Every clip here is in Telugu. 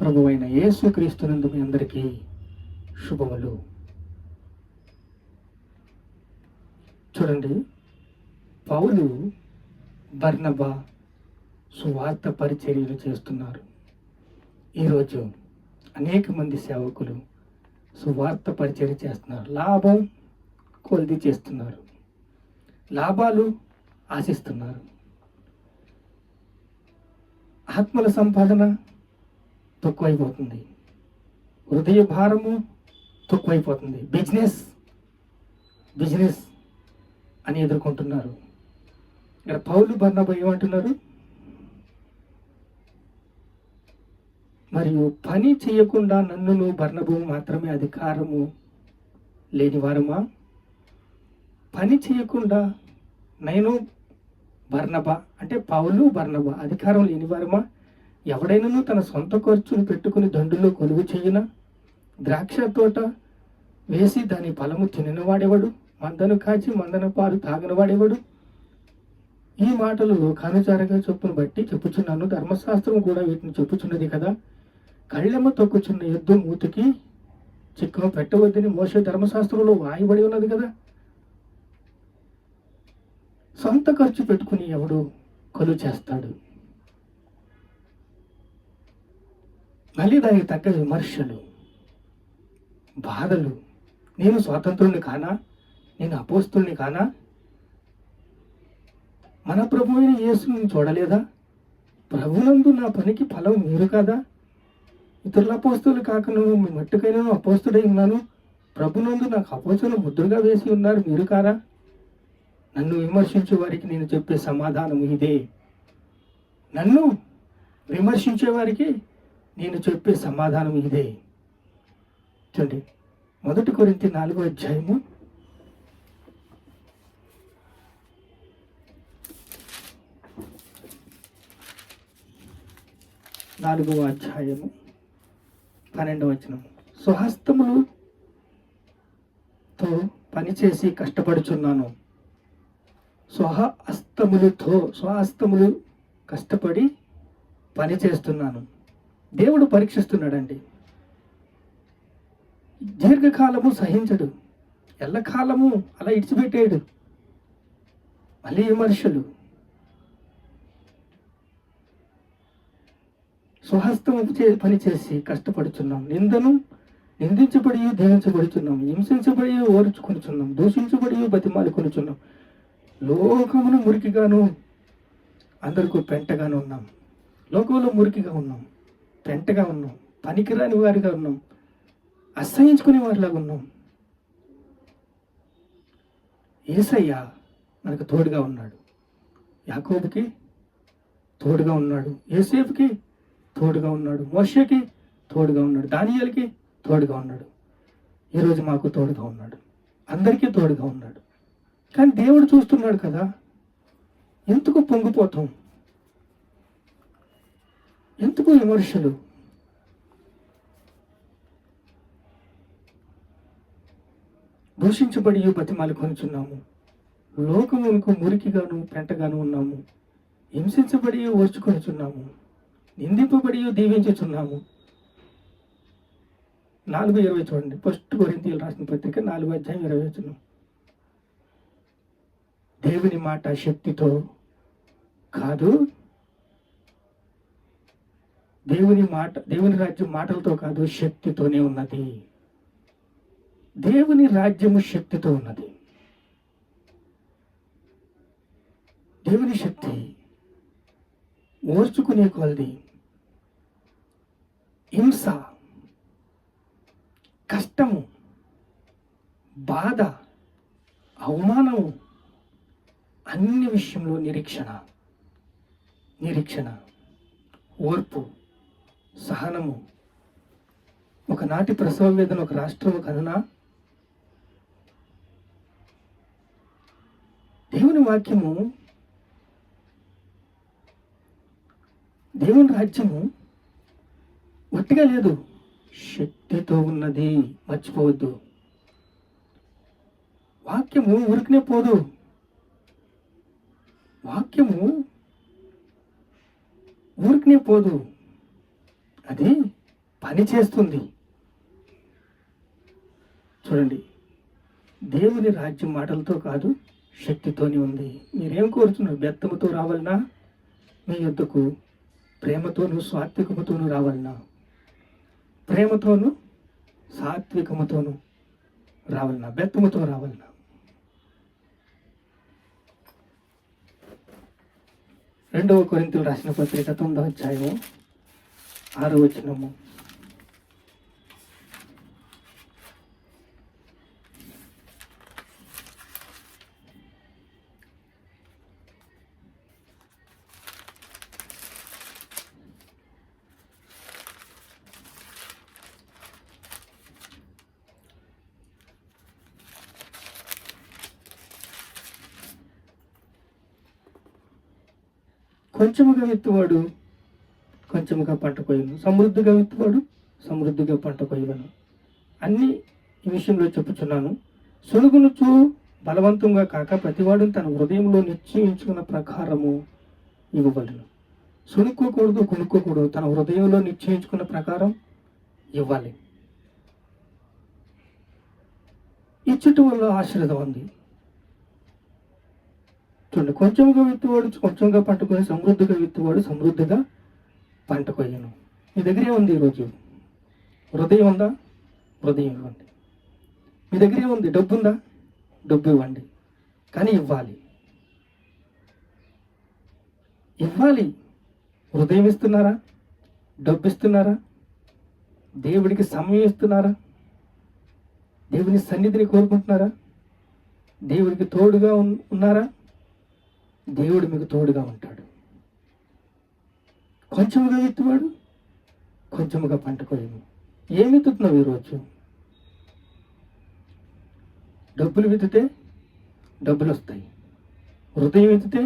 ప్రభు అయిన యేసు క్రీస్తునందు మీ అందరికీ శుభములు. చూడండి పౌలు బర్నబా సువార్త పరిచర్యలు చేస్తున్నారు. ఈరోజు అనేక మంది సేవకులు సువార్త పరిచర్య చేస్తున్నారు. లాభం కొలిది చేస్తున్నారు. లాభాలు ఆశిస్తున్నారు. ఆత్మల సంపాదన తక్కువైపోతుంది. హృదయ భారము తక్కువైపోతుంది. బిజినెస్ బిజినెస్ అని ఎదుర్కొంటున్నారు. ఇక్కడ పౌలు బర్ణబ ఏమంటున్నారు మరియు పని చేయకుండా నన్నును బర్ణభు మాత్రమే అధికారము లేని వారమా? పని చేయకుండా నేను బర్ణబ అంటే పౌలు బర్ణబ అధికారం లేని వారమా? ఎవడైనాను తన సొంత ఖర్చును పెట్టుకుని దండులో కొలువు చేయన? ద్రాక్ష తోట వేసి దాని ఫలము తిననివాడేవాడు? మందను కాచి మందన పాలు తాగనివాడేవాడు? ఈ మాటలు లోకానుచారంగా చొప్పును బట్టి చెప్పుచున్నాను. ధర్మశాస్త్రం కూడా వీటిని చెప్పుచున్నది కదా. కళ్ళెమ్మ తొక్కుచున్న యుద్ధం మూతికి చిక్కను పెట్టవద్దని మోసే ధర్మశాస్త్రంలో వాయబడి ఉన్నది కదా. సొంత ఖర్చు పెట్టుకుని ఎవడు కొలు చేస్తాడు? మళ్ళీ దానికి తగ్గ విమర్శలు బాధలు. నేను స్వాతంత్రుని కానా? నేను అపోస్తుల్ని కానా? మన ప్రభు అయిన యేసుని చూడలేదా? ప్రభునందు నా పనికి ఫలం మీరు కాదా? ఇతరుల అపోస్తులు కాక నువ్వు మీ మట్టుకైనా అపోస్తుడై ఉన్నాను. ప్రభునందు నాకు అపోస్తులు ముద్రగా వేసి ఉన్నారు మీరు కారా? నన్ను విమర్శించే వారికి నేను చెప్పే సమాధానం ఇదే. నన్ను విమర్శించే వారికి నేను చెప్పే సమాధానం ఇదే. చూడండి మొదటి కొరింతి నాలుగో అధ్యాయము. నాలుగవ అధ్యాయము పన్నెండవ వచనం స్వహస్తములతో పనిచేసి కష్టపడుచున్నాను. స్వహస్తములతో స్వహస్తములు కష్టపడి పని చేస్తున్నాను. దేవుడు పరీక్షిస్తున్నాడండి. దీర్ఘకాలము సహించడు. ఎల్లకాలము అలా ఇడిచిపెట్టేయడు. మళ్ళీ విమర్శలు స్వహస్తం చే పని చేసి కష్టపడుచున్నాం. నిందను నిందించబడి దీవించబడుచున్నాం హింసించబడి ఓర్చుకొనుచున్నాం. దూషించబడి బతిమాలి కొనుచున్నాం. లోకమును మురికిగాను అందరికీ పెంటగాను ఉన్నాం. లోకంలో మురికిగా ఉన్నాం. పెంటగా ఉన్నాం పనికిరాని వారిగా ఉన్నాం అసహించుకునే వారిలాగా ఉన్నాం. ఏసయ్య మనకు తోడుగా ఉన్నాడు. యాకోబుకి తోడుగా ఉన్నాడు. ఏసేపుకి తోడుగా ఉన్నాడు. మోషకి తోడుగా ఉన్నాడు. దానియాలకి తోడుగా ఉన్నాడు. ఈరోజు మాకు తోడుగా ఉన్నాడు. అందరికీ తోడుగా ఉన్నాడు. కానీ దేవుడు చూస్తున్నాడు కదా. ఎందుకు పొంగిపోతాం? ఎందుకు విమర్శలు దూషించబడి బతిమాలి కొనుచున్నాము. లోకమునకు మురికిగాను పెంటగాను ఉన్నాము. హింసించబడి ఓర్చుకొనుచున్నాము నిందింపబడి దీవించుచున్నాము. నాలుగు ఇరవై చూడండి. ఫస్ట్ కొరింతీలు రాసిన పత్రిక నాలుగు అధ్యాయం ఇరవై వచ్చిన దేవుని మాట శక్తితో కాదు దేవుని మాట దేవుని రాజ్యం మాటలతో కాదు శక్తితోనే ఉన్నది. దేవుని రాజ్యము శక్తితో ఉన్నది. దేవుని శక్తి ఓర్చుకునే కొలది హింస కష్టము బాధ అవమానము అన్ని విషయంలో నిరీక్షణ నిరీక్షణ ఓర్పు. సహనము. ఒకనాటి ప్రసవ వేదన ఒక రాష్ట్రం కథన దేవుని వాక్యము దేవుని రాజ్యము ఒట్టిగా లేదు. శక్తితో ఉన్నది మర్చిపోవద్దు. వాక్యము ఉరికినే పోదు. వాక్యము ఊరికినే పోదు. అది పని చేస్తుంది. చూడండి దేవుని రాజ్యం మాటలతో కాదు శక్తితోనే ఉంది. మీరేం కోరుతున్నారు? బెత్తముతో రావాలనా? మీ యొద్దకు ప్రేమతోనూ సాత్వికముతోనూ రావాలనా? ప్రేమతోనూ సాత్వికముతోనూ రావాలనా? బెత్తముతో రావాలనా? రెండవ కొరింతలు రాసిన పత్రిక తొమ్మిదో అధ్యాయము ఆరు వచనము కొంచెముగా విత్తువాడు సమృద్ధిగా పంట కొయ్యను. సమృద్ధిగా విత్తువాడు సమృద్ధిగా పంట కొయ్యను అన్ని ఈ విషయంలో చెప్పుచున్నాను. సులుగునుచు బలవంతంగా కాక ప్రతివాడు తన హృదయంలో నిశ్చయించుకున్న ప్రకారము ఇవ్వబడును సుణుక్కోకూడదు కొనుక్కోకూడదు. తన హృదయంలో నిశ్చయించుకున్న ప్రకారం ఇవ్వాలి. ఇచ్చట వల్ల ఆశ్రదం ఉంది. చూడండి కొంచెంగా విత్తువాడు కొంచెంగా పట్టుకొని సమృద్ధిగా విత్తువాడు సమృద్ధిగా పంట కొయ్యను. మీ దగ్గరే ఉంది ఈరోజు. హృదయం ఉందా? హృదయం ఇవ్వండి. మీ దగ్గరే ఉంది. డబ్బు ఉందా? డబ్బు ఇవ్వండి. కానీ ఇవ్వాలి. ఇవ్వాలి. హృదయం ఇస్తున్నారా? డబ్బు ఇస్తున్నారా? దేవుడికి సమయం ఇస్తున్నారా? దేవుని సన్నిధిని కోరుకుంటున్నారా? దేవుడికి తోడుగా ఉన్నారా? దేవుడు మీకు తోడుగా ఉంటాడు. కొంచెముగా విత్తువాడు కొంచెముగా పంట కోయము. ఏమి విత్తుతున్నావు ఈరోజు? డబ్బులు విత్తితే డబ్బులు వస్తాయి. హృదయం ఎత్తితే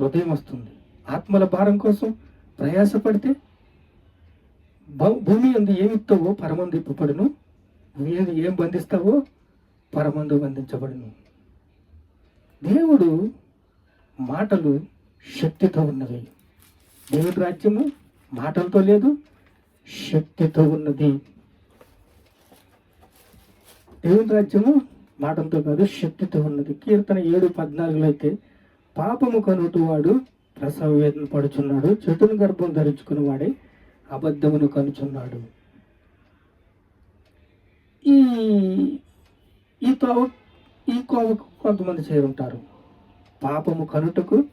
హృదయం వస్తుంది. ఆత్మల భారం కోసం ప్రయాసపడితే భూమి ఎందు ఏమిస్తావో పరమందు ఇప్పబడును. భూమి ఎందు ఏం బంధిస్తావో పరమందు బంధించబడును. దేవుడు మాటలు శక్తితో ఉన్నవి. దేవుడి రాజ్యము మాటలతో లేదు శక్తితో ఉన్నది. దేవుని రాజ్యము మాటలతో కాదు శక్తితో ఉన్నది. కీర్తన ఏడు పద్నాలుగులో అయితే పాపము కనుటు వాడు ప్రసవ వేదన పడుచున్నాడు చెట్టును గర్భం ధరించుకుని వాడే అబద్ధమును కనుచున్నాడు. ఈ ఈ తోవ ఈ కోవకు కొంతమంది చేరుంటారు. పాపము కనుటకు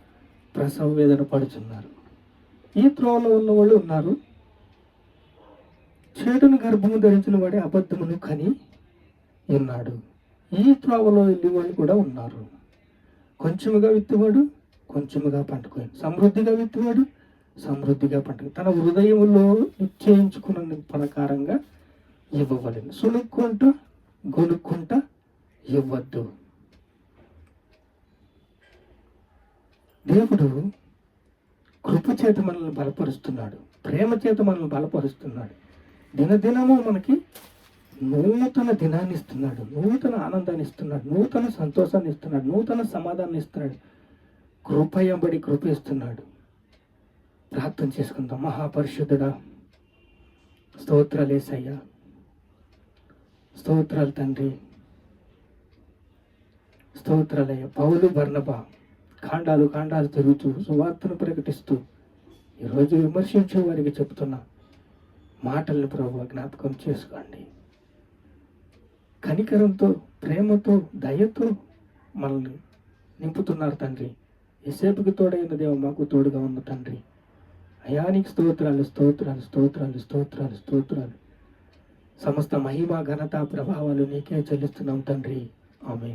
ప్రసవ వేదన పడుచున్నారు. ఈ త్రోవలో ఉన్న వాళ్ళు ఉన్నారు. చెడును గర్భము ధరించిన వాడే అబద్ధమును కని ఉన్నాడు. ఈ త్రోవలో వెళ్ళి వాళ్ళు కూడా ఉన్నారు. కొంచెముగా విత్తువాడు కొంచెముగా పంటకోయి సమృద్ధిగా విత్తువాడు సమృద్ధిగా పంట తన హృదయంలో నిశ్చయించుకున్న ప్రకారంగా ఇవ్వవలను. సునుక్కుంటూ గొనుక్కుంటా ఇవ్వద్దు. దేవుడు కృప చేత మనల్ని బలపరుస్తున్నాడు. ప్రేమ చేత మనల్ని బలపరుస్తున్నాడు. దినదినము మనకి నూతన దినాన్ని ఇస్తున్నాడు. నూతన ఆనందాన్ని ఇస్తున్నాడు. నూతన సంతోషాన్ని ఇస్తున్నాడు. నూతన సమాధానాన్ని ఇస్తున్నాడు. కృప ఎంబడి కృప ఇస్తున్నాడు. ప్రార్థన చేసుకుందాం. మహాపరిశుద్ధుడా స్తోత్రాలు ఏసయ్యా. స్తోత్రాలు తండ్రి. స్తోత్రాలయ్య పౌలు బర్ణబా కాండాలు కాండాలు తిరుగుతూ సువార్తను ప్రకటిస్తూ ఈరోజు విమర్శించే వారికి చెప్తున్నా మాటలను ప్రభు జ్ఞాపకం చేసుకోండి. కనికరంతో ప్రేమతో దయతో మనల్ని నింపుతున్నారు తండ్రి. ఎసేపుకి తోడైన దేవ మాకు తోడుగా ఉన్న తండ్రి. అయానికి స్తోత్రాలు స్తోత్రాలు స్తోత్రాలు స్తోత్రాలు స్తోత్రాలు. సమస్త మహిమ ఘనత ప్రభావాలు నీకే చెల్లిస్తున్నాం తండ్రి. ఆమె